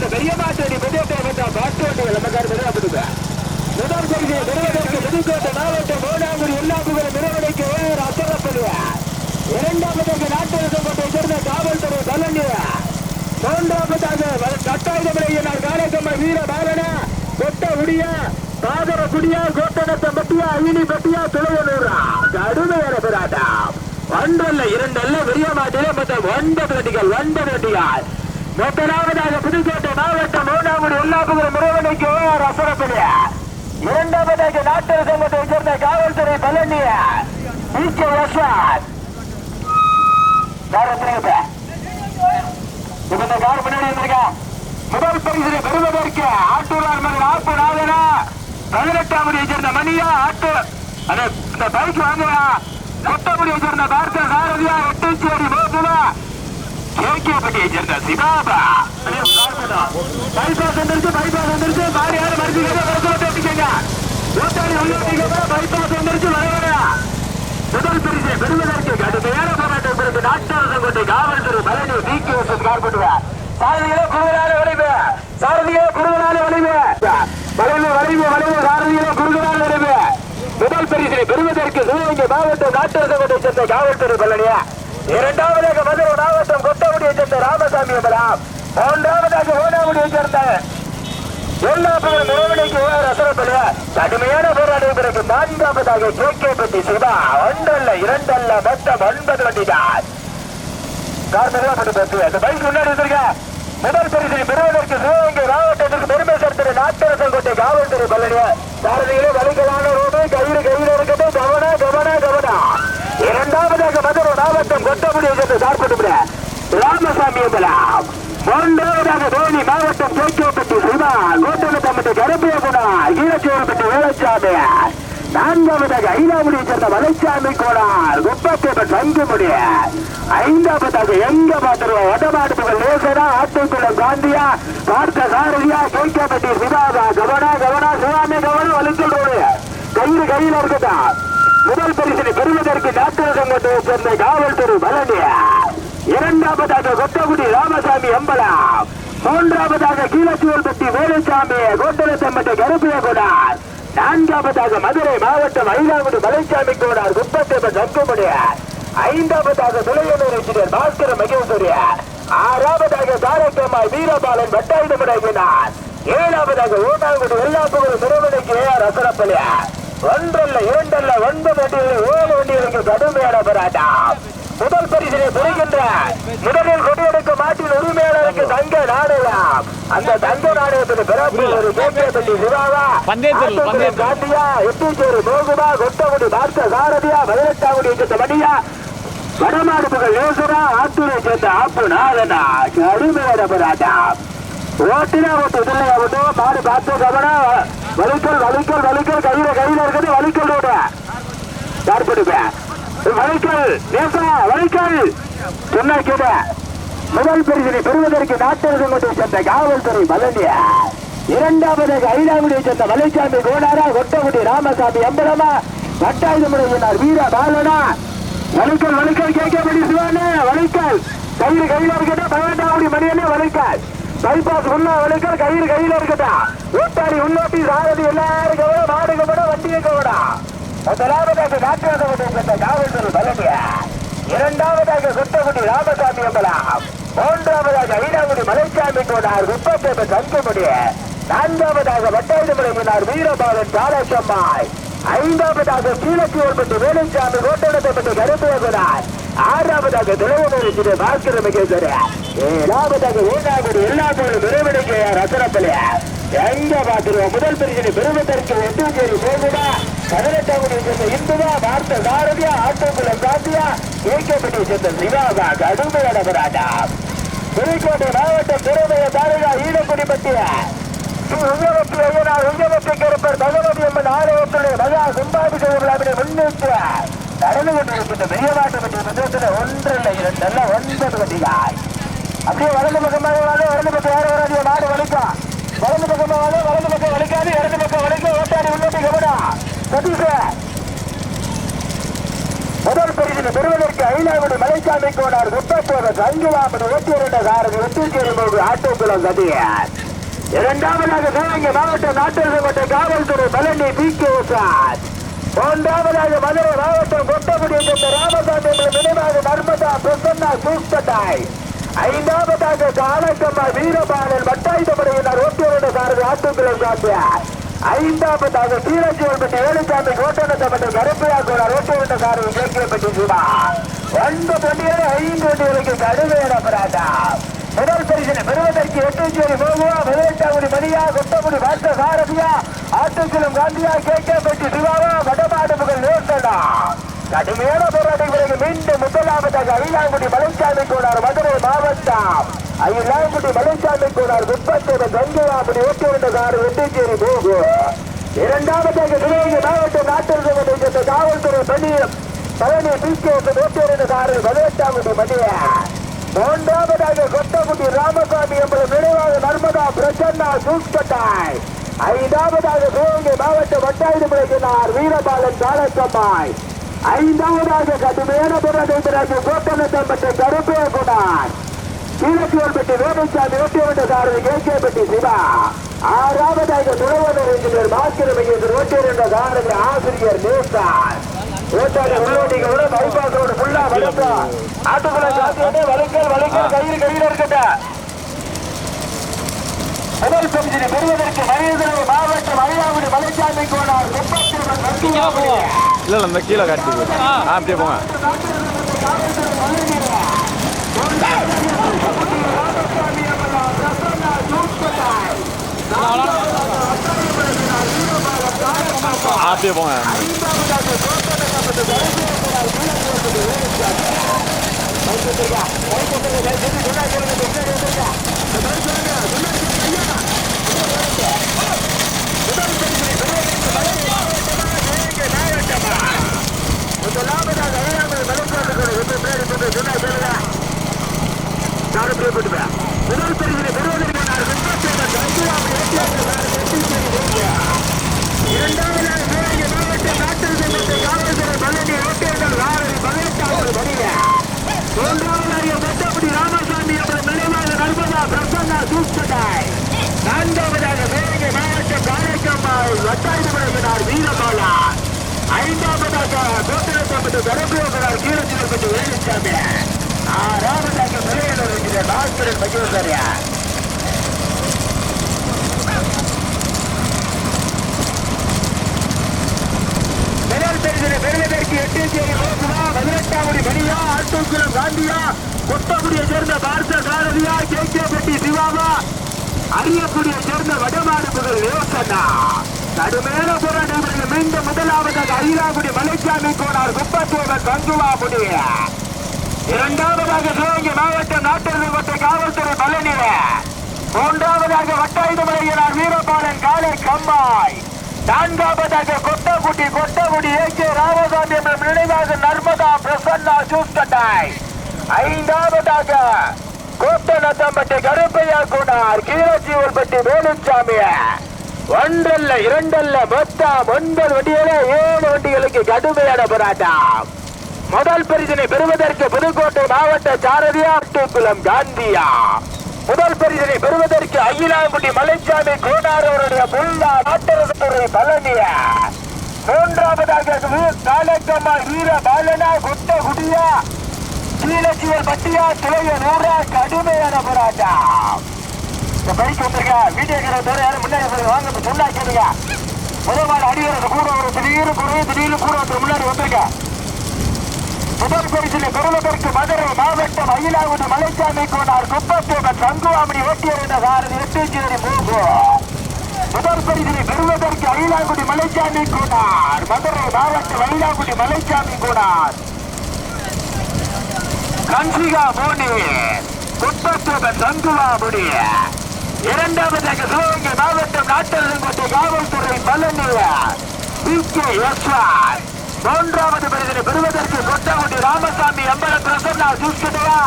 சேர்ந்த பெரிய மாட்டேடி வந்த பாட்டு வண்டிகள் நம்ம முதல் பகுதியை பெறுவதற்கு புதுக்கோட்டை மாவட்டம் மோனாங்குடி எல்லாப்புகளும் நிறுவனைக்கு வேறு அசரப்படுவ இரண்டாவதாக நாட்டு சேர்ந்த காவல்துறை பலனிய மூன்றாவதாக கட்டாயுதமுறையினர் காரைக்கம்மை வீர பாலன கொட்ட உடிய குடியா கோட்டனத்தை பட்டியா அயினி பட்டியா துளையனூரா. கடுமையான போராட்டம். ஒன்றல்ல இரண்டல்ல பெரிய மாட்டிலே மொத்தம் ஒன்பது வண்டிகள் ஒன்பது வண்டிகள். முதலாவதாக புதுக்கோட்டை மாவட்டம் மூணாவது எல்லாப்புகிற முருகனைக்கு ரசரப்பிலிய இரண்டாவதாக நாட்டு சங்கத்தை சேர்ந்த காவல்துறை பழனிய? ஈச்ச யஸ்வாத் யார் வந்துருங்க இப்ப இந்த கார் முன்னாடி வந்திருக்க? முதல் பரிசு பெறுவதற்கு ஆட்டூரார் மகன் ஆப்பு நாதனா பதினெட்டாவது சேர்ந்த மணியா ஆட்டு அந்த பைக் வாங்குவா கொட்டமுடியை சேர்ந்த பார்த்த சாரதியா எட்டுச்சேரி மோதுவா. கேகேபட்டியை சேர்ந்த சிவாபா பைபாஸ் வந்துருச்சு பைபாஸ் வந்துருச்சு மாறி யாரும் மறுத்து பேசிக்கங்க ஓட்டாளி உள்ளே பைபாஸ் வந்துருச்சு வர முதல் பரிசை பெறுவதற்கு கடுமையான போராட்டம் பிறகு நாட்டாளர் காவல்துறை பழனி டி கே எஸ் கார்பட்டுவார் சாரதியிலே குறுகலான வளைவு சாரதியிலே குறுகலான வளைவு வளைவு வளைவு வளைவு சாரதியிலே குறுகலான வளைவு முதல் பரிசை பெறுவதற்கு சிவகங்கை மாவட்டம் நாட்டாளர் சேர்ந்த காவல்துறை பழனியா இரண்டாவதாக மதுரை மாவட்டம் கொட்டகுடியை சேர்ந்த ராமசாமி அம்பலாம் மூன்றாவதாக ஓனாகுடியை சேர்ந்த எல்லாப்படும் நிறுவனைக்கு ரசனப்பட கடுமையான போராட்டம் பிறகு நான்காவதாக கேட்கப்பட்டு சிவா. ஒன்றல்ல இரண்டல்ல மொத்தம் ஒன்பது வண்டிதான் காரணப்பட்டு பேசு அந்த பைக் முன்னாடி வந்திருக்க முதல் பரிசை பெறுவதற்கு சிவகங்கை மாவட்டத்திற்கு பெருமை சேர்த்த நாட்டரசன் கோட்டை காவல்துறை பல்லனிய சாரதியிலே வலிகளான ரோடு கயிறு கையில் இருக்கட்டும். Kavanaugh Kavanaugh Kavanaugh. இரண்டாவதாக மதுரை மாவட்டம் கொட்டமுடியை என்று சார்பட்டு ராமசாமி அம்பலாம் மூன்றாவதாக தேனி மாவட்டம் கேட்கப்பட்டு சிவா கோட்டனத்தம்பட்டு கருப்பியகுடா ஈரச்சோரப்பட்டி வேளச்சாமி நான்காவதாக ஐநாமுடியை சேர்ந்த வலைச்சாமி கோடார் குப்பத்தேப்பன் சங்குமுடி. ஐந்தாவதாக எங்க பார்த்துருவோம் வடமாடு புகழ் லேசனா ஆட்டுக்குளம் காந்தியா பார்த்த சாரதியா கேட்கப்பட்டு சிவாதா கவனா கவனா சிவாமி கவனம் வலிக்கல் கையில் கையில் இருக்கட்டா முதல் பரிசனை பெறுவதற்கு நாட்டு சங்கத்தை சேர்ந்த காவல்துறை பலனியா இரண்டாவதாக கொத்தகுடி ராமசாமி அம்பலம். மூன்றாவதாக கீழச்சூர்பட்டி வேலுசாமி கோட்டலத்தம்பட்டி கருப்பிய கோடார். நான்காவதாக மதுரை மாவட்டம் ஐந்தாவது மலைசாமி கோடார் குப்பத்தேப்ப சங்குமுடிய ஐந்தாவதாக துளையனூர் இன்ஜினியர் பாஸ்கர மகேஸ்வரிய ஆறாவதாக தாரக்கம்மாள் வீரபாலன் வட்டாயுதமுடையினார் ஏழாவதாக ஓட்டாங்குடி எல்லாப்புகளும் நிறுவனைக்கு ஏஆர் அசரப்பலிய ஒன்றல்ல இரண்டல்ல ஒன்பது வண்டிகளில் ஏழு வண்டிகளுக்கு கடுமையான போராட்டம். முதல் பரிசினை பெறுகின்ற முதலில் கொடியெடுக்கும் மாட்டின் உரிமையாளருக்கு தங்க நாணயம். அந்த தங்க நாணயத்தின் பிறப்பு ஒரு கேட்கப்பட்டி சிவாவா. காந்தியா எட்டுச்சேரி மோகுமா கொட்டகுடி பார்த்த சாரதியா பதினெட்டாங்குடி சேர்ந்த மணியா வடமாடு புகழ் லேசரா ஆத்தூரை சேர்ந்த ஆப்பு நாதனா கடுமையான போராட்டம். ஓட்டினா ஓட்டு இதில் ஆகட்டும் மாடு பார்த்து கவனம். வலிக்கல் வலிக்கல் வலிக்கல். கையில கையில இருக்கிறது வலிக்கல் ரோடு. யார்படுவேன் வலிக்கல். நேசா வலிக்கல். சொன்னா கேட முதல் பரிசினை பெறுவதற்கு நாட்டரசங்கத்தை சேர்ந்த காவல்துறை பலனிய இரண்டாவதாக ஐந்தாவடியை சேர்ந்த மலைச்சாமி கோடாரா கொட்டகுடி ராமசாமி அம்பலமா வட்டாயுதமுடையினார் வீர பாலனா. வலிக்கல் வலிக்கல். கேட்கப்படி சிவானே வலிக்கல். கையில் கையில இருக்கட்டா பதினெட்டாவடி மணியனே வலிக்கல். பைபாஸ் உள்ள வலிக்கல் கயிறு கையில இருக்கட்டா? ஊட்டாளி உன்னோட்டி சாரதி எல்லாரும் கவலை கூட கவலை வண்டியை கூட முதலாவதாக நாட்டாசவத்தை காவல்துறை இரண்டாவதாக குத்தகுடி ராமசாமி அம்பலாம் மூன்றாவதாக ஐநாகுடி மலைச்சாமி கோடார் குப்பத்தேப்ப தங்கமுடிய நான்காவதாக வட்டாயுதமுடையினார் வீரபாலன் காலசம்மாய் ஐந்தாவதாக கீழச்சியோர்பட்டு வேலுச்சாமி பற்றி கருப்பேகனார் ஆறாவதாக துளையனூர் திரு பாஸ்கர மகேஸ்வரன் ஏழாவதாக ஊனாகுடி எல்லா போலும் விரைவிடைக்கு ரசனப்பலைய எங்க பாத்துருவோம் முதல் பரிசனை பெறுவதற்கு ஒட்டுச்சேரி போகுதா பதினெட்டாவது சேர்ந்த இந்துவா பார்த்த சாரதியா ஆட்டோக்குளம் காந்தியா ஏகப்பட்டி சேர்ந்த சிவாவா கடுமையான போராட்டம் புதுக்கோட்டை மாவட்டம் திருமய தாரகா ஸ்ரீ உங்கவத்தி ஐயனார் உங்கவத்தி கருப்பர் பகவதி அம்மன் ஆலயத்துடைய மகா கும்பாபிஷேக விழாவினை முன்னிட்டு நடந்து கொண்டிருக்கின்ற பெரிய மாட்டு பற்றி பிரதேசத்தில் ஒன்று இல்லை இரண்டு அல்ல ஒன்பது வண்டிகள் அப்படியே வலது பக்கமாக வாழ வலது பக்கம் யாரும் வராது. மாடு வலிக்கும் வலது பக்கமாக வாழ வலது பக்கம் வலிக்காது இடது பக்கம் வலிக்கும் ஓட்டாடி முன்னோட்டி கவனா சதீஷ். முதல் பரிசினை பெறுவதற்கு ஐநாகுடி மலைச்சாமி கோனார் முப்பத்தோடு சங்குவாமன் ஓட்டி இரண்ட சாரதி வெற்றிச்சேரி மூன்று ஆட்டோக்குளம் சதியார் இரண்டாவதாக சிவகங்கை மாவட்டம் நாட்டரசங்கோட்டை காவல்துறை பழனி பி கே சார் மூன்றாவதாக மதுரை மாவட்டம் கொட்டகுடி என்ற ராமசாமி நினைவாக நர்மதா பிரசன்னா சூஸ்பட்டாய் ஐந்தாவதாக காலக்கம்மா வீரபாலன் வட்டாயுதப்படையினர் ஓட்டியருடைய சாரதி ஆட்டுக்குளம் காட்டியார் ஐந்தாவதாக சீரஜிவன்பட்டி வேலுசாமி கோட்டனத்தப்பட்ட கருப்பையா கோடார் ஓட்டியருடைய சாரதி கேட்கப்பட்டு சிவா. ஒன்பது வண்டிகளை ஐந்து வண்டிகளுக்கு கடுமையான போராட்டம் முதல் பரிசனை பெறுவதற்கு எட்டுச்சேரி மோகுவா பதினெட்டாங்குடி மணியா கொட்டகுடி பார்த்த சாரதியா ஆட்டுக்குளம் காந்தியா கேட்கப்பட்டு சிவாவா வடமாடுப்புகள் நேர்த்தடா கடுமையான போராட்டம் பிறகு மீண்டும் முதலாவதாக அயிலாங்குடி மலைச்சாமி கோனார் மதுரை மாவட்டம். அயிலாங்குடி மலைச்சாமி கோனார் குப்பத்தோட கங்கையாபுடி ஓட்டியிருந்த கார் வெட்டிச்சேரி போகு. இரண்டாவதாக சிவகங்கை மாவட்டம் நாட்டிற்கு சேர்ந்த காவல்துறை பணி பழனி பிகேக்கு கே ஓட்டியிருந்த கார் பதினெட்டாங்குடி மணியா மூன்றாவதாக கொட்டகுடி ராமசாமி என்பது நினைவாக நர்மதா பிரசன்னா சூஸ்கட்டாய் ஐந்தாவதாக சிவகங்கை மாவட்டம் மாவட்ட வட்டாயுதமுறையினார் வீரபாலன் காலக்கம்மாய் ஐந்தாவதாக கடுமையான போராட்டம் பிறகு கோட்டனத்தம்பட்ட கருப்பே கொண்டார் கீழக்கியோர்பட்டி வேலுசாமி ஓட்டியவட்ட சாரதி பெட்டி சிவா. ஆறாவதாக துணைவனர் என்கிற பாஸ்கர மையத்தில் ஓட்டியிருந்த சாரதி ஆசிரியர் நேசார் ஓட்டாளர் உள்ளோட்டிகளோட பைபாஸோட ஃபுல்லா வளர்த்தா. ஆட்டுக்குள்ள சாத்தியோட வலுக்கல் வலுக்கல் கையில் கையில் இருக்கட்ட முதல் பரிசினை பெறுவதற்கு மனிதரை மாவட்டம் அழியாவுடி மலைச்சாமி கோனார் இல்லை இந்த கீழே காட்டி அப்படியே போங்க. அப்படியே போங்க. பரிசினை பெறுவதற்கு நான் விண்ணப்பித்த கங்குவாமி இரண்டாவதாக சிவகங்கை மாவட்டம் நாட்டிற்கு சென்ற காவல்துறை பழனி ஐந்தாவதாக ராவணி பதினெட்டாவது கீழத்தில் மூன்றாவதாக மொத்தப்படி ஆறாவதாக முறையில் இருக்கிற பாஸ்கரன் மகேஸ்வரியா முதல் எட்டு பதினெட்டாம் மணியா ஆட்டோக்குளம் காந்தியா கொட்டகுடியை சேர்ந்த பார்த்த சாரதியா கே கே பெட்டி சிவாவா அரியக்குடியை சேர்ந்த வடமாடுப்புகள் யோசனா. கடுமையான போராட்டங்களுக்கு மீண்டும் முதலாவதாக அரியலாங்குடி மலைச்சாமி கோனார் குப்பத்தோவர் கங்குவா முடிய இரண்டாவதாக சிவகங்கை மாவட்டம் நாட்டிற்கோட்டை காவல்துறை பழனிய மூன்றாவதாக வட்டாயுதமலையினார் வீரபாலன் காலை கம்மாய். நான்காவதாக கொட்டகுடி கொட்டகுடி ஏ கே ராமசாமி என்ற நினைவாக நர்மதா பிரசன்னா சூஸ்கட்டாய். ஐந்தாவதாக கோட்டநத்தம்பட்டி கருப்பையா கூடார் கீழச்சிவல்பட்டி வேலுச்சாமி ஒன்றல்ல இரண்டல்ல மொத்தம் ஒன்பது வண்டிகள ஏழு வண்டிகளுக்கு கடுமையான போராட்டம். முதல் பரிசினை பெறுவதற்கு புதுக்கோட்டை மாவட்ட சாரதியா குளம் காந்தியா. முதல் பரிசினை பெறுவதற்கு அகிலாங்குடி மலைச்சாமி கோனாரோருடைய முல்லா நாட்டரசுத்துறை பழனிய. மூன்றாவதாக காலக்கம்மா வீர பாலனா குட்ட குடியா கீழச்சிவல் பட்டியா துளைய நூறா கடுமையான போராட்டம். இந்த பைக் வந்திருக்க? வீடியோ கடை தவிர யாரும் முன்னாடி வாங்க இப்ப சொன்னா கேளுங்க. முதல் மாடு அடிவரது கூட ஒரு திடீர்னு குறைய திடீர்னு கூட ஒருத்தர் முன்னாடி வந்திருக்க? முதல் பரிசில் பெறுவதற்கு மதுரை மாவட்டம் அயிலாவது மலைச்சாமி கோனார் குப்பத்தோட சங்குவாமணி ஓட்டியிருந்த சாரதி எட்டுச்சேரி மூன்று. முதல் பரிசினை பெறுவதற்கு அயிலாங்குடி மலைச்சாமி கோனார் மதுரை மாவட்டம் அயிலாங்குடி மலைச்சாமி கோனார் கன்சிகா மோனி குப்பத்தோட தங்குவாமணி இரண்டாவதாக சிவகங்கை மாவட்டம் நாட்டரசங்கோட்டை காவல்துறை பழனிய பி கே யஸ்வான் மூன்றாவது பரிசினை பெறுவதற்கு கொட்டகுடி ராமசாமி அம்பல பிரசன்னா சூஸ்கடையா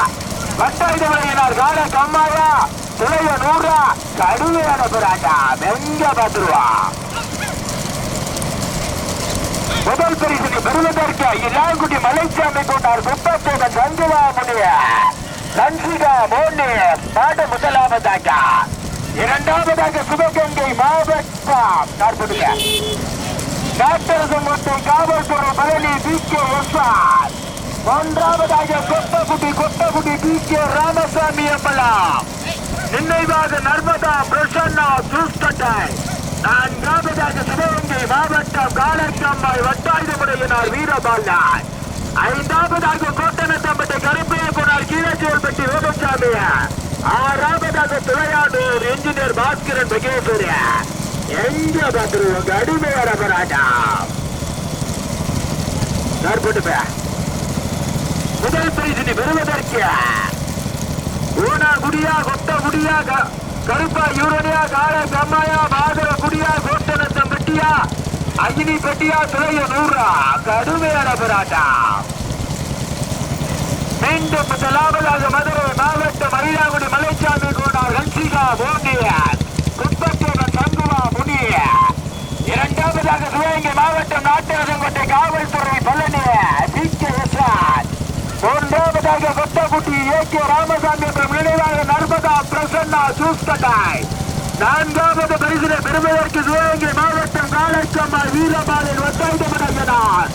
வட்டாயுதமலையினார் கால கம்மாயா? துளைய நூறா? கடுமையான போராட்டா மெங்க பாத்துருவா. முதல் பரிசினை பெறுவதற்கு இலாங்குடி மலைச்சாமி கொண்டார் குப்பத்தேவன் கங்குவா முனிய நன்சிகா மோனி பாட முதலாவதாக. இரண்டாவதாக சிவகங்கை மாவட்டம் நாற்பதுல நாட்டரசங்கோட்டை காவல்துறை பழனி பி கே. எஸ்ஆர் ஒன்றாவதாக கொத்தகுடி கொத்தகுடி பி கே. ராமசாமி அம்பலம். நினைவாக நர்மதா பிரசன்னா ஜூஸ்கட்டை நான்காவதாக சிவகங்கை மாவட்டம் காலக்கம்மாய் வட்டாயுதமுடையினார் வீரபாலன் ஐந்தாவதாக கோட்டனத்தம்பட்டை கருப்பைய கருப்பையக்குனார் கீழச்சேல்பட்டி வேதசாமி ஆறாவதாக துளையாடூர் இன்ஜினியர் பாஸ்கரன் மகேஸ்வரி. எங்க பார்த்துருவோங்க அடிமையான போராட்டம் போட்டு முதல் பரிசினை பெறுவதற்கு. ஊனா குடியா கொத்த குடியாக கருப்பா யூரனியா கால செம்மாயா மாதவ குடியா சோட்டனத்தம் பெட்டியா அஜினி பெட்டியா துறைய நூறா கடுமையான போராட்டம். மீண்டும் முதலாவதாக மதுரை மாவட்ட மயிலாங்குடி மலைச்சாமி கோடார் ஹன்சிகா போண்டியன் குப்பத்தேவன் சங்குவா முனிய இரண்டாவதாக சிவகங்கை மாவட்டம் நாட்டரசங்கோட்டை காவல்துறை பழனி டி கே மூன்றாவதாக கொட்டக்குட்டி ஏ கே ராமசாமி மற்றும் நினைவாக நர்மதா பிரசன்னா சூஸ்கட்டாய். நான்காவது பரிசினை பெறுவதற்கு சிவகங்கை மாவட்டம் காலச்சம்மா வீரபாலன் ஒத்தாயுதமடைந்தனார்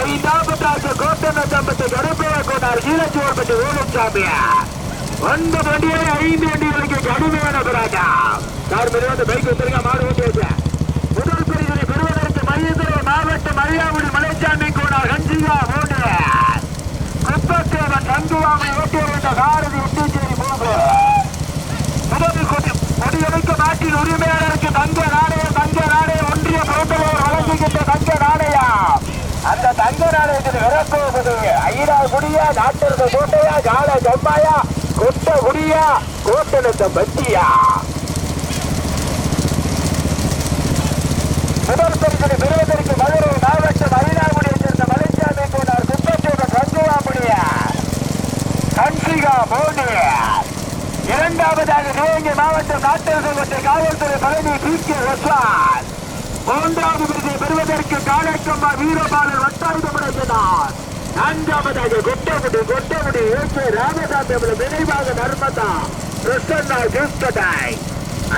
ஐந்தாவதாக கோட்டன தம்பத்தை கருப்பைய கொண்டார் கீழச்சோர்பட்டு வேலுச்சாமி ஒன்பது வண்டியை ஐந்து வண்டிகளுக்கு கடுமையான பிராஜா சார் மெதுவா பைக் வச்சிருக்க மாடு ஓட்டி முதல் பரிசினை பெறுவதற்கு மயிலுத்துறை மாவட்டம் மரியாவுடி மலைச்சாமி கோனார் ஹன்சிகா மூன்று வருகின்ற மூன்று. கொடியமைக்க நாட்டின் உரிமையாளருக்கு தங்க நாணயம் தங்க நாணயம் ஒன்றிய பிறந்தவர் வழங்குகின்ற தங்க அந்த தங்க நாணயத்தில் விறக்குவது ஐரா குடியா நாட்டிற்கு கோட்டையா கால ஜம்பாயா கொட்ட குடியா கோட்டனத்த பட்டியா? முதல் பரிசனை பெறுவதற்கு மதுரை மாவட்டம் ஐநாகுடியை சேர்ந்த மலைச்சாமி கோனார் குப்பத்தேவன் ரங்குவாமுடியா ஹன்சிகா மோடி இரண்டாவதாக சிவகங்கை மாவட்டம் நாட்டல் சங்கத்தை காவல்துறை தலைமை பி கே ரஸ்வான் மூன்றாவது விருதை பெறுவதற்கு காலக்கம்மா வீரபாலன் வட்டாயுதமுடைந்தார் நான்காவதாக கொட்டமுடி கொட்டமுடி ஏ கே ராமசாமி அவர்கள் நினைவாக நர்மதா பிரசன்னா கிருஷ்ணதாய்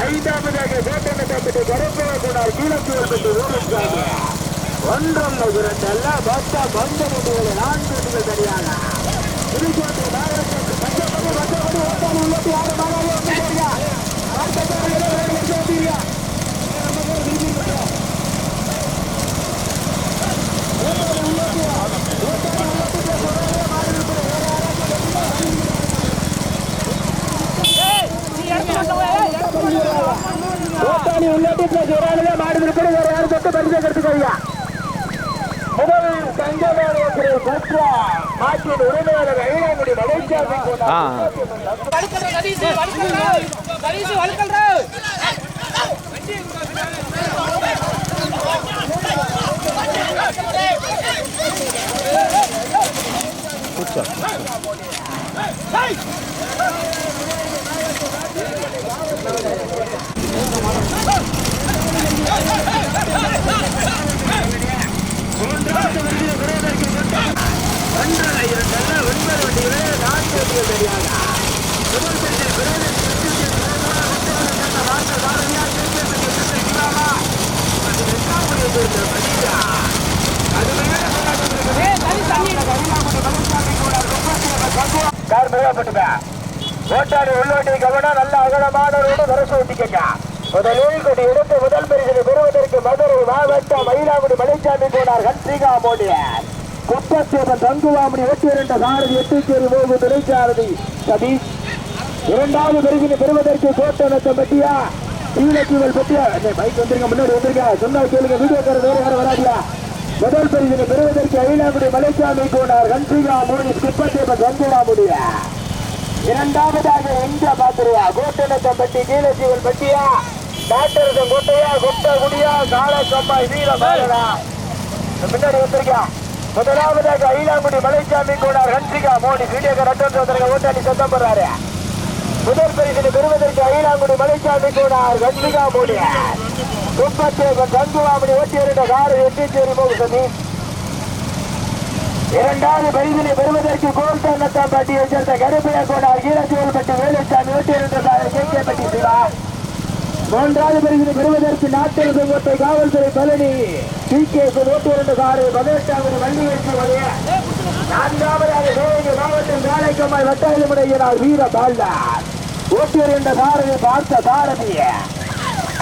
ஐந்தாவதாக கோட்டனத்தம்பட்டி கருப்பைய கூடார் கீழக்கூடப்பட்டு ஊரசாமி ஒன்றல்ல இரண்டல்ல மொத்தம் ஒன்று முடிவுகள் நான்கு முடிவுகள் சரியாக புதுக்கோட்டை மாவட்டத்தில் பச்சைப்படி பச்சைப்படி ஓட்டாளி பிளஸ் ஒரு மாடு வேற யாரும் தொட்டு கெடுத்துக்கோங்க முதல் உரிமையாளர் ஐநாங்குடி ஆ. வழுக்கல்ற சதீஷ் வழுக்கல்ற சதீஷ் வழுக்கல்ற கார் மிகப்பட்டுங்க ஓட்டாடி உள்ளோட்டி கவனம் நல்ல அகலமான ரோடு வரசு ஓட்டிக்கங்க முதலில் கொண்டு எடுத்து முதல் பரிசினை பெறுவதற்கு மதுரை மாவட்டம் மயிலாங்குடி மலைச்சாமி போனார் ஹன்சிகா மோடியர் குப்பத்தேவன் தங்குவாமணி ஓட்டி இரண்ட சாரதி எட்டுச்சேரி மோகு துணைச்சாரதி சதீஷ் இரண்டாவது பரிசினை பெறுவதற்கு கோட்டனத்தம் பட்டியா? கீழக்கீவல் பட்டியா? பைக் வந்துருங்க முன்னாடி வந்துருங்க சொன்னா கேளுங்க வீடியோ கார வேற யாரும் வராதியா முதல் பரிசினை பெறுவதற்கு அயிலாங்குடி மலைச்சாமி போனார் ஹன்சிகா மோடி குப்பத்தேவன் தங்குவாமுடியா இரண்டாவதாக எங்க பாத்துருவா கோட்டனத்தம்பட்டி கீழசீவல் பட்டியா? டாக்டரசன் கோட்டையா? கொட்ட குடியா? காலக்கம்பாய் வீர பாலனா பின்னாடி வந்திருக்கா முதலாவதாக ஐலாங்குடி மலைச்சாமி கோடார் ஹன்சிகா மோடி வீடியோக்கு ரத்தம் வந்துருங்க ஓட்டாளி சத்தம் போடுறாரு. முதல் பரிசினை பெறுவதற்கு ஐலாங்குடி மலைச்சாமி கோடார் ஹன்சிகா மோடி. குப்பத்தேவன் தங்குவாமணி ஓட்டி இருந்த காரு எட்டிச்சேரி போகுது இரண்டாவது பரிசினை பெறுவதற்கு கோல் தன்னத்தாம் பட்டியை சேர்ந்த கருப்பையா கோடார் ஈரச்சோல்பட்டி வேலுச்சாமி ஓட்டியிருந்ததாக கேட்கப்பட்டி சிவா. மூன்றாவது பிரிவினை பெறுவதற்கு நாட்டில் செங்கோட்டை காவல்துறை பழனி. டி கே ஓட்டியிருந்த காரு பதினெட்டாவது வள்ளியேற்றி வரைய நான்காவதாக சிவகங்கை மாவட்டம் காரைக்கம்மாய் வட்டாயிலுமுடையினார் வீர பால்டார் ஓட்டியிருந்த காரை பார்த்த சாரதிய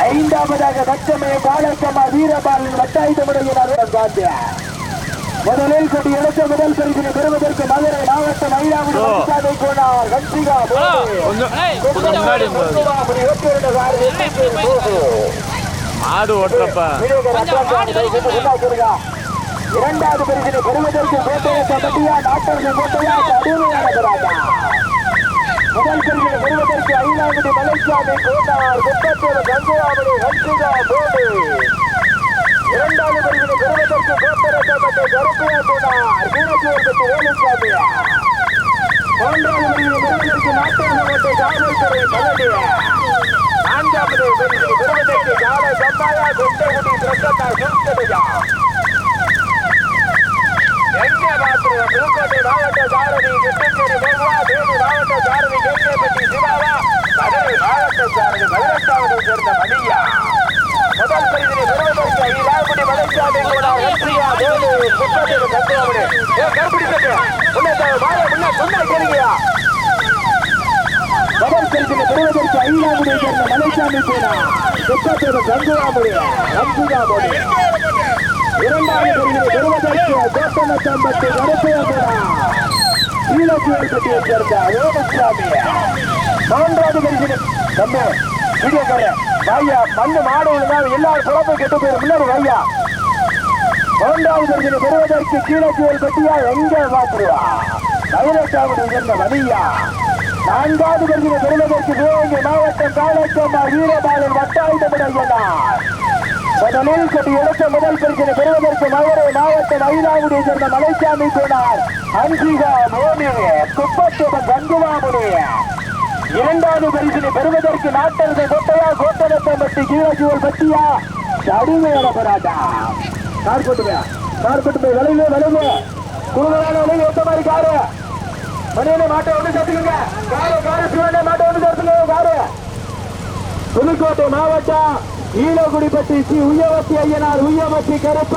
ஐந்தாவதாக தச்சமய காரைக்கம்மா வீரபாலன் வட்டாயுதமுடையினார் காந்தியார் முதலில் கொண்டு எடுத்த முதல் பரிசினை பெறுவதற்கு மதுரை மாவட்டம் மயிலாடுதுறை. மதுசாலை கோனார் கன்சிகா. மாடு ஓட்டுறப்ப. இரண்டாவது பரிசினை பெறுவதற்கு கோட்டையை கபடியா நாட்டர்கள் கோட்டையா போராட்டம் முதல் பரிசினை பெறுவதற்கு ஐநாங்குடி மலைசாமி கோட்டார் குப்பத்தூர் கங்குவாபுரி கன்சிகா போடு இரண்டாவது பரிசினை பெறுவதற்கு கோட்டரசப்பட்ட கருப்பையா கோட்டார் வேலுசாமி மூன்றாவது பரிசினை பெறுவதற்கு நாட்டகோட்டை காவல்துறை பழனி நான்காவது பெறுவதற்கு காலை குண்டகுடி எங்கே புதுக்கோட்டை மாவட்ட சாரதி கிருஷ்ணகிரி தேனி மாவட்ட சாரதி சிவாவா மதுரை மாவட்ட சாரதி பதினெட்டாவது சேர்ந்த மணியா முதல் பரிசினை பெறுவதற்கு ஐலாகுடி மலைச்சாமி வெற்றியா தேனி குப்பத்தூர் கட்டுவாமணி கருப்பிடி முன்னே கேளுங்கயா முதல் பரிசினை பெறுவதற்கு சேர்ந்த மலைச்சாமி இரண்டாவது பரிசினை பெறுவதற்கு சேர்ந்த மூன்றாவது பரிசினை வீடியோ வீடியோக்காரர் ஐயா மண்ணு மாடு விழுந்தா எல்லாரும் குழப்பம் கெட்டு போயிடும் முன்னாடி வாயா. மூன்றாவது பரிசினை பெறுவதற்கு கீழச்சேல் பட்டியா எங்க பாத்துருவா பதினெட்டாவது சேர்ந்த வலியா. நான்காவது பரிசினை பெறுவதற்கு சிவகங்கை மாவட்டம் காலச்சம்மா வீரபாலன் வட்டாயுதமுடையனார் முதலில் கொண்டு எடுத்த முதல் பரிசினை பெறுவதற்கு மதுரை மாவட்டம் மயிலாகுடியை சேர்ந்த மலைசாமி கோனார் அன்சிகா மோனி குப்பத்துடன் கங்குவாமுனி. இரண்டாவது பரிசினை பெறுவதற்கு நாட்டரசை கோட்டையா கோட்டரசம்பட்டி கீழஜுவல் பட்டியா? கடுமையான போராட்டம். கார் கொட்டுமையா கார் கொட்டுமை விளைவு விளைவு குழுவான விளைவு எந்த மாதிரி காரு. மணியனை மாட்டை வந்து சேர்த்துக்கோங்க. காரு காரு சிவனை மாட்டை வந்து சேர்த்துக்கோங்க காரு. புதுக்கோட்டை மாவட்டம் ஈழகுடிப்பட்டி ஸ்ரீ உயவத்தி ஐயனார் உயவத்தி கருப்ப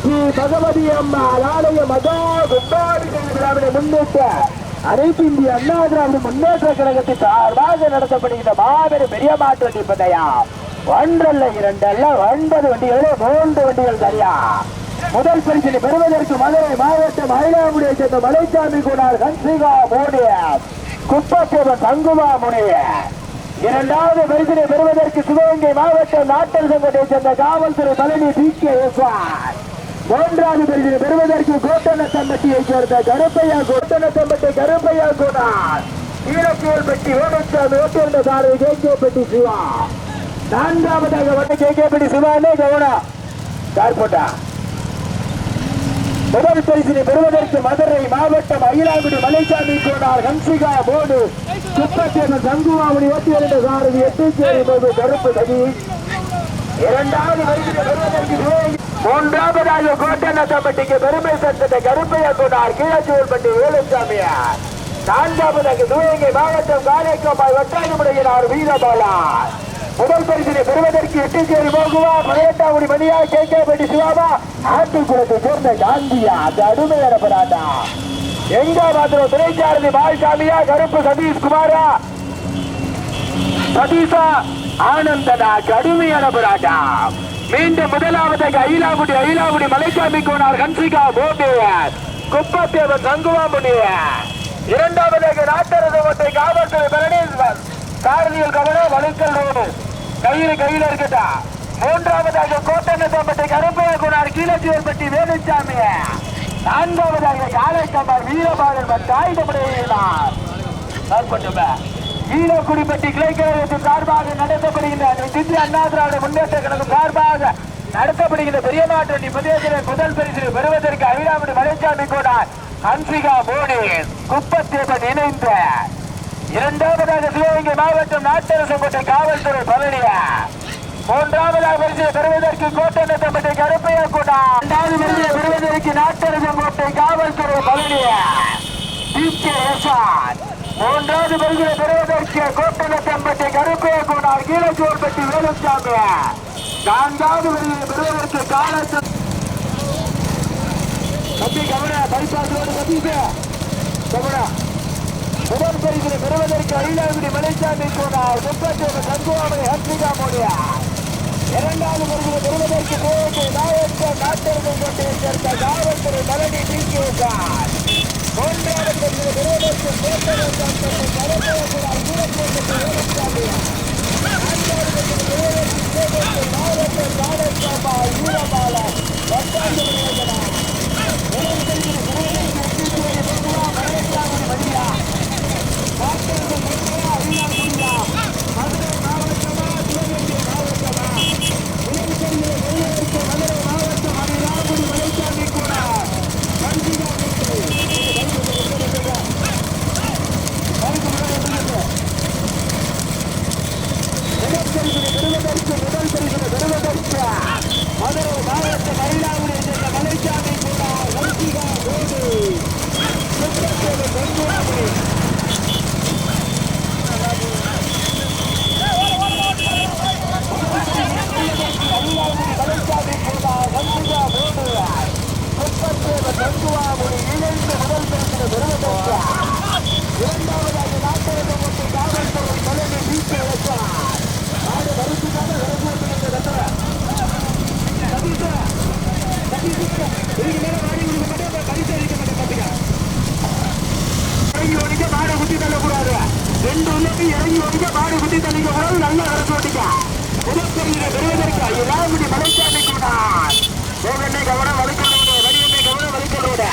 ஸ்ரீ பகவதி அம்மா ஆலய மகா கும்பாடி திராவிட முன்னேற்ற அனைத்து இந்திய அண்ணா திராவிட முன்னேற்ற கழகத்தின் சார்பாக நடத்தப்படுகின்ற மாபெரும் பெரிய மாற்று வண்டி ஒன்றல்ல இரண்டல்ல ஒன்பது வண்டிகளில் மூன்று வண்டிகள் தனியா. முதல் பரிசினை பெறுவதற்கு மதுரை மாவட்டம் மயிலாங்குடியை சேர்ந்த மலைச்சாமி கூடார் கன்சிகா மோடிய குப்பத்தேவன் தங்குமா முனைய. இரண்டாவது பரிசினை பெறுவதற்கு சிவகங்கை மாவட்டம் நாட்டல் சங்கத்தை சேர்ந்த காவல்துறை தலைமை டி கே மூன்றாவது பரிசினை பெறுவதற்கு கோட்டனத்தம்பட்டியை சேர்ந்த கருப்பையா கோட்டனத்தம்பட்டி கருப்பையா கோனார். ஈரக்கோல்பட்டி வேணுச்சாமி ஓட்டிருந்த சாரதி கே கே பெட்டி சிவா. நான்காவதாக வந்து கே கே பெட்டி சிவானே கவுனா. கார் போட்டா. முதல் பரிசினை பெறுவதற்கு மதுரை மாவட்டம் அயிலாங்குடி மலைசாமி கோடார் ஹன்சிகா போடு. குப்பத்தேவன் சங்குவாமணி ஓட்டியிருந்த சாரதி எட்டு எட்டுச்சேரி போது கருப்பு தடி. இரண்டாவது பரிசினை பெறுவதற்கு மூன்றாவதாக கோட்டநத்தம்பட்டிக்கு பெருமை சேர்த்த கருப்பையா கொண்டார் கீழச்சூர்பட்டி வேலுசாமியார் நான்காவதாக தூயங்கை மாவட்டம் காரைக்கம்மாய் வட்டாயமுடையினார் வீரபாலா முதல் பரிசினை பெறுவதற்கு இட்டுச்சேரி போகுவா மலையட்டாவுடி மணியா கே. கே. பட்டி சிவாபா. ஆட்டுக்குளத்தை சேர்ந்த காந்தியா அந்த அருமையான போராட்டா எங்க மாத்திரம் துணைச்சாரதி பால்சாமியா கருப்பு சதீஷ் குமாரா சதீஷா ஆனந்தனா கடுமையான பராட்டா மீண்டும் முதலாவதாக அயிலாகுடி அயிலாகுடி மலைசாமி கோனார் ஹன்சிகா போபியர் குப்பத்தேவன் சங்குவாமுனியர் இரண்டாவதாக நாட்டரசவத்தை காவல்துறை பழனீஸ்வர் காரணியில் கவனம் வலுக்கல் ரோடு. கையில் கையில் இருக்கட்டா. மூன்றாவதாக கோட்டநத்தம்பட்டி கருப்பைய குணார் கீழச்சிவன்பட்டி வேலுச்சாமி. நான்காவதாக காலைக்கம்மார் வீரபாலன் மட்டாயுதமுடையினார் ஈழக்குடிப்பட்டி கிளைக்கழகத்தின் சார்பாக நடத்தப்படுகின்ற இந்திய அண்ணா திராவிட முன்னேற்ற கழகம் சார்பாக நடத்தப்படுகின்ற பெரிய நாட்டு முதல் முதல் பரிசு பெறுவதற்கு அபிராமி மலைச்சாமி கூட ஹன்சிகா மோடி குப்பத்தேவன் இணைந்த. இரண்டாவதாக சிவகங்கை மாவட்டம் நாட்டரசங்கோட்டை காவல்துறை பழனிய மூன்றாவதாக பரிசு பெறுவதற்கு கோட்டை நடத்தப்பட்ட கருப்பையா கூட இரண்டாவது பரிசு பெறுவதற்கு நாட்டரசம் கோட்டை காவல்துறை பழனி மூன்றாவது பரிசு பெறுவதற்கு கோட்டை தம்பட்டை கருப்பையா கூட்டா கீழச்சோர்பட்டி வேலுசாமி நான்காவது பரிசு பெறுவதற்கு காலத்து கம்பி கவன பரிசாசோடு ரோடு கம்பீங்க கவன. முதல் பரிசினை பெறுவதற்கு ஐலாங்குடி மலைச்சாமி போனார் முப்பத்தி ஒன்று தங்குவாமை ஹர்ஷிகா மோடியா? இரண்டாவது பரிசினை பெறுவதற்கு கோட்டை நாயக்க நாட்டர்கள் கோட்டையை சேர்ந்த காவல்துறை பழனி டி கே சார் மூன்றாவது பரிசினை பெறுவதற்கு கோட்டை கரப்பையார் சூரக்கோட்டை வேலுசாமி நான்காவது பரிசினை பெறுவதற்கு கோட்டை நாயக்க காலசாமா வீரபாலன் பத்தாண்டு நிலையனார் மதுரை மாவட்ட மயிலாடுதுறை சேர்ந்த மலைச்சாமி கூட வர்த்திகா கோடு சுற்றத்தோடு பெண்குழாமணி மலைச்சாமி கூட வர்த்திகா கோடு சுற்றத்தோடு பெண்குழாமணி இணைந்து முதல் பரிசு பெறுவதற்கு இரண்டாவதாக நாட்டரசு மற்றும் காவல்துறை தலைமை வீட்டு வைத்தார் நாடு வருத்திக்காக வரக்கூடிய கட்டளை இறங்கி ஓடிக்க மாடு குத்தி தள்ளக்கூடாது ரெண்டு உள்ளது இறங்கி ஓடிக்க மாடு குத்தி தள்ளிக்க கூடாது நல்லா அரசு ஓடிக்க புதுப்பெரிய பெருவதற்கு இலாமுடி மலைச்சாமி கூடார் கோவெண்ணை கவனம் வலிக்கலோடு வடிவெண்ணை கவனம் வலிக்கலோடு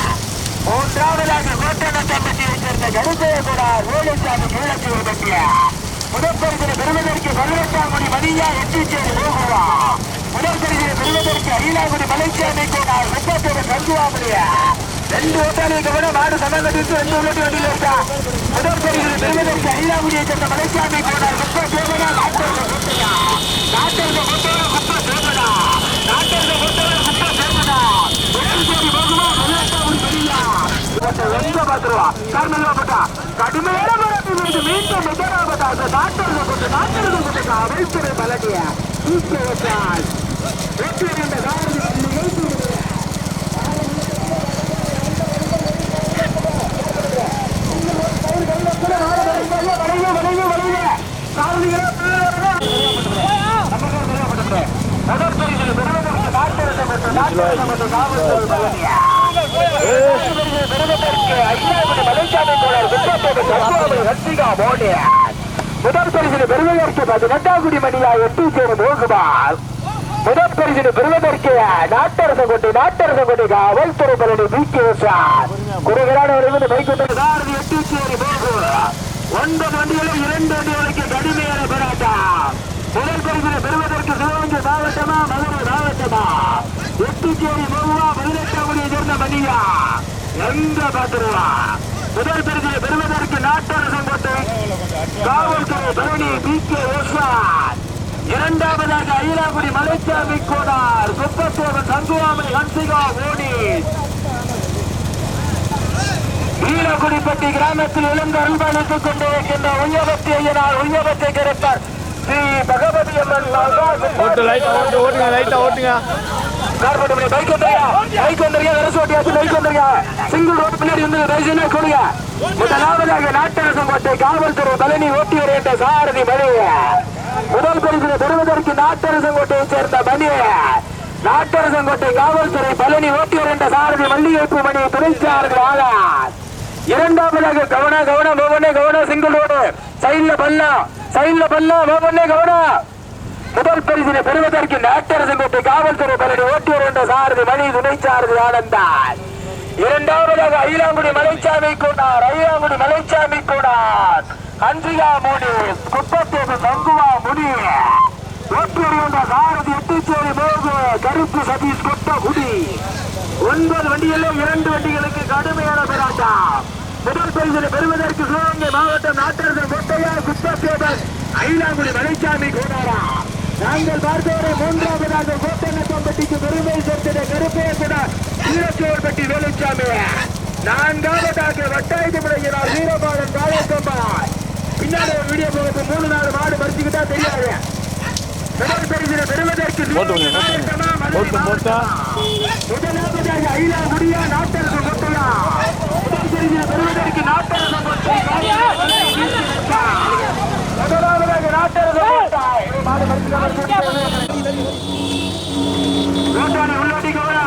மூன்றாவதாக கோட்டண தம்பட்டியை சேர்ந்த கருப்பைய கூடார் வேலுசாமி கீழச்சி பற்றிய முதற்பரிசினை பெறுவதற்கு பதினெட்டாம் மணியா எட்டிச்சேரி போகுவா முதற்பரிசினை பெறுவதற்கு அயிலாங்குடி மலைச்சாமி கூடார் முப்பத்தொரு தங்குவாமலியா ரெண்டு ஓட்டாளிக்கு விட மாடு சமங்கட்டிட்டு ரெண்டு உள்ளட்டு வண்டியில் இருக்கா முதல் பரிசு பெறுவதற்கு ஐயாவுடைய சேர்ந்த மலைச்சாமி போனார் குப்ப சோமனா நாட்டர்ல குப்பையா நாட்டர்ல குப்பையா குப்ப சோமனா நாட்டர்ல குப்பையா குப்ப சோமனா முதல் கோடி போகுமா பதினெட்டாவது பெரியா எங்க பாத்துருவா காரணம் பட்டா கடுமையான மீண்டும் முதலாவதா நாட்டர்ல கொண்டு அமைச்சரை பலனிய தூக்கி வச்சால் வெற்றி இந்த காரணம் நிகழ்ச்சி முதல் பரிசில் பெறுவதற்கு பதினெட்டாம் மணியா எட்டு சேர மோகுமார். முதல் பரிசில் பெறுவதற்கு நாட்டரச கொண்டு நாட்டரச கொண்டு காவல்துறை பலனை நீக்கி குறுகிறான ஒரு வருவது பைக்கொண்டு எட்டு சேரி மோகுமார். ஒன்பது வண்டிகளும் இரண்டு வண்டிகளுக்கு கடுமையான போராட்டம். முதல் பரிசினை பெறுவதற்கு சிவகங்கை மாவட்டமா மதுரை மாவட்டமா? எட்டுச்சேரி மோகுவா பதினெட்டாம் மணியை சேர்ந்த மணியா? எந்த பாத்திரவா முதல் பரிசினை பெறுவதற்கு நாட்டார் கோட்டை காவல்துறை பழனி பி கே இரண்டாவதாக அயிலாங்குடி மலைச்சாமி கோடார் குப்பத்தோடு சங்குவாமணி ஹன்சிகா ஓடி வீரகுடிப்பட்டி கிராமத்தில் இழந்த அல்பாளித்துக் கொண்டிருக்கின்ற உயவத்தி ஐயனால் உயவத்தை கிடைத்தார். ஸ்ரீ பகவதி அம்மன் ஓட்டுங்க லைட்டா ஓட்டுங்க. லைட்டா ஓட்டுங்க கார்போட்டு பைக் வந்துருங்க பைக் வந்துருங்க அரசு ஓட்டியாச்சு பைக் வந்துருங்க சிங்கிள் ரோடு பின்னாடி வந்து தயவுசெய்து கொடுங்க முதலாவதாக நாட்டரசம் கோட்டை காவல்துறை பழனி ஓட்டி வருகின்ற சாரதி மணி முதல் பரிசினை பெறுவதற்கு நாட்டரசம் கோட்டையை சேர்ந்த மணி நாட்டரசம் காவல்துறை பழனி ஓட்டி வருகின்ற சாரதி மல்லிகைப்பூ மணி துணைச்சாரதி ஆளார். இரண்டாவதாக கவன கவனம் ஒவ்வொன்னே கவனம் சிங்கிள் ரோடு. சைட்ல பள்ளம் சைட்ல கவனம் முதல் பரிசினை பெறுவதற்கு நாட்டரசங்கோட்டை காவல்துறை பலனை ஓட்டி வருகின்ற சாரதி மணி துணை சாரதி ஆனந்தார் இரண்டாவதாக ஐலாங்குடி மலைச்சாமி கூடார் ஐலாங்குடி மலைச்சாமி கூடார். அன்சிகா முடி குப்பத்தேவு சங்குவா முடி ஓட்டி வருகின்ற சாரதி எட்டுச்சேரி மோகு கருப்பு சதீஷ் கொட்ட குடி. ஒன்பது வண்டிகளில் இரண்டு வண்டிகளுக்கு கடுமையான போராட்டம். முதல் பரிசனை பெறுவதற்கு சிவகங்கை மாவட்டம் நாட்டரசன் கொட்டையா குப்பத்தேவன் ஐலாங்குடி மலைச்சாமி கூடாரா? நாங்கள் பார்த்தவரை மூன்றாவதாக கோட்டநத்தம்பட்டிக்கு பெருமை சேர்த்திட கருப்பேசுட வீரச்சோர்பட்டி வேலுச்சாமி. நான்காவதாக வட்டாயத்து முறையினால் வீரபாலன் காயக்கம்பாய் பின்னாடி ஒரு வீடியோ போகிறது மூணு நாலு மாடு மறிச்சுக்கிட்டா தெரியாது. முதல் பரிசினை பெறுவதற்கு முதலாவதாக ஐலா முடியா நாட்டரசு கொட்டுலா பிரிவில் பெறுவதற்கு நாட்டரச முதலாவதாக நாட்டரச உள்ளாட்டி கவரா.